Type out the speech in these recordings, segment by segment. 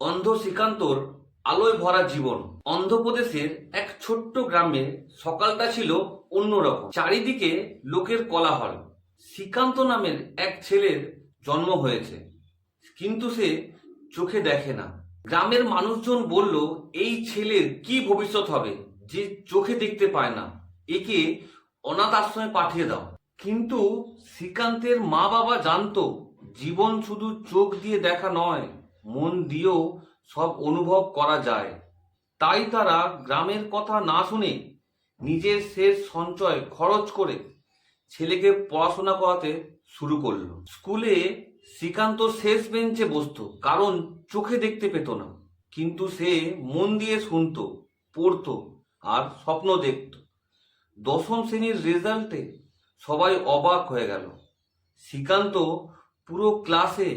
অন্ধ শ্রীকান্তর আলোয় ভরা জীবন। অন্ধ্রপ্রদেশের এক ছোট্ট গ্রামে সকালটা ছিল অন্যরকম। চারিদিকে লোকের কোলাহল। শ্রীকান্ত নামের এক ছেলের জন্ম হয়েছে। কিন্তু সে চোখে দেখে না। গ্রামের মানুষজন বলল, এই ছেলের কি ভবিষ্যৎ হবে যে চোখে দেখতে পায় না? একে অনাথ আশ্রমে পাঠিয়ে দাও। কিন্তু শ্রীকান্তের মা বাবা জানতো, জীবন শুধু চোখ দিয়ে দেখা নয় মন দিয়েও সব অনুভব করা যায়। তাই তারা গ্রামের কথা না শুনে নিজের শেষ সঞ্চয় খরচ করে ছেলেকে পড়াশোনা করাতে শুরু করল। স্কুলে শ্রীকান্ত শেষ বেঞ্চে বসতো, কারণ চোখে দেখতে পেত না। কিন্তু সে মন দিয়ে শুনতো, পড়তো আর স্বপ্ন দেখত। দশম শ্রেণির রেজাল্টে সবাই অবাক হয়ে গেল। শ্রীকান্ত পুরো ক্লাসে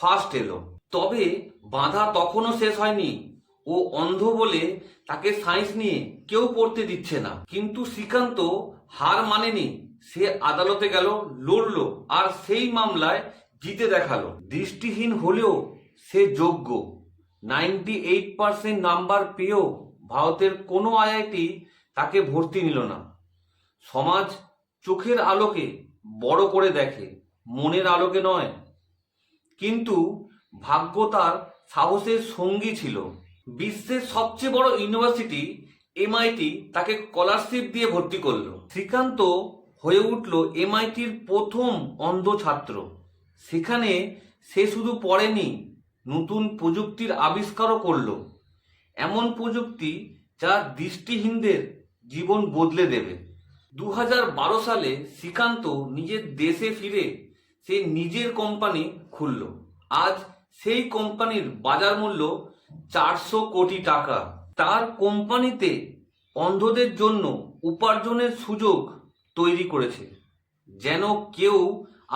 ফার্স্ট এলো। তবে বাধা তখনও শেষ হয়নি। ও অন্ধ বলে তাকে সায়েন্স নিয়ে কেউ পড়তে দিচ্ছে না। কিন্তু শ্রীকান্ত হার মানেনি। সে আদালতে গেল, লড়লো আর সেই মামলায় জিতে দেখাল। দৃষ্টিহীন হলেও সে যোগ্য। নাইনটি এইট পার্সেন্ট নাম্বার পেয়েও ভারতের কোনো আইআইটি তাকে ভর্তি নিল না। সমাজ চোখের আলোকে বড় করে দেখে, মনের আলোকে নয়। কিন্তু ভাগ্য তার সাহসের সঙ্গী ছিল। বিশ্বের সবচেয়ে বড় ইউনিভার্সিটি এমআইটি তাকে স্কলারশিপ দিয়ে ভর্তি করল। শ্রীকান্ত হয়ে উঠল এমআইটির প্রথম অন্ধ ছাত্র। সেখানে সে শুধু পড়েনি, নতুন প্রযুক্তির আবিষ্কারও করল। এমন প্রযুক্তি যা দৃষ্টিহীনদের জীবন বদলে দেবে। দু সালে শ্রীকান্ত নিজের দেশে ফিরে সে নিজের কোম্পানি খুলল। আজ সেই কোম্পানির বাজার মূল্য চারশো কোটি টাকা। তার কোম্পানিতে অন্ধদের জন্য উপার্জনের সুযোগ তৈরি করেছে, যেন কেউ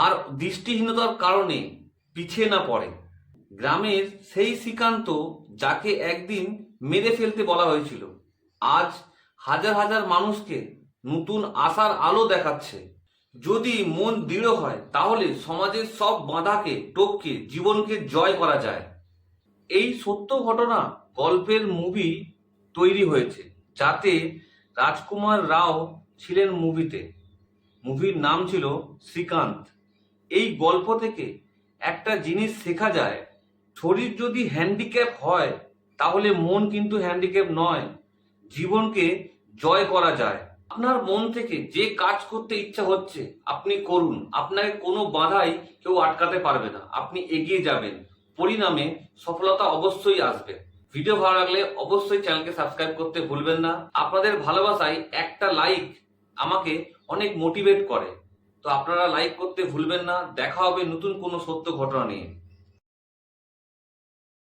আর দৃষ্টিহীনতার কারণে পিছিয়ে না পড়ে। গ্রামের সেই শ্রীকান্ত যাকে একদিন মেরে ফেলতে বলা হয়েছিল, আজ হাজার হাজার মানুষকে নতুন আশার আলো দেখাচ্ছে। যদি মন দৃঢ় হয়, তাহলে সমাজের সব বাধাকে, টপকে, জীবনকে জয় করা যায়। এই সত্য ঘটনা গল্পের মুভি তৈরি হয়েছে, যাতে রাজকুমার রাও ছিলেন মুভিতে মুভির নাম ছিল শ্রীকান্ত। এই গল্প থেকে একটা জিনিস শেখা যায়, শরীর যদি হ্যান্ডিক্যাপ হয়, তাহলে মন কিন্তু হ্যান্ডিক্যাপ নয়, জীবনকে জয় করা যায়। আপনার মন থেকে যে কাজ করতে ইচ্ছা হচ্ছে, আপনি করুন। আপনাকে কোনো বাধাই কেউ আটকাতে পারবে না। আপনি এগিয়ে যাবেন। পরিণামে সফলতা অবশ্যই আসবে। ভিডিও ভালো লাগলে অবশ্যই চ্যানেলকে সাবস্ক্রাইব করতে ভুলবেন না। আপনাদের ভালোবাসায় একটা লাইক আমাকে অনেক মোটিভেট করে। তো আপনারা লাইক করতে ভুলবেন না। দেখা হবে নতুন কোনো সত্য ঘটনা নিয়ে।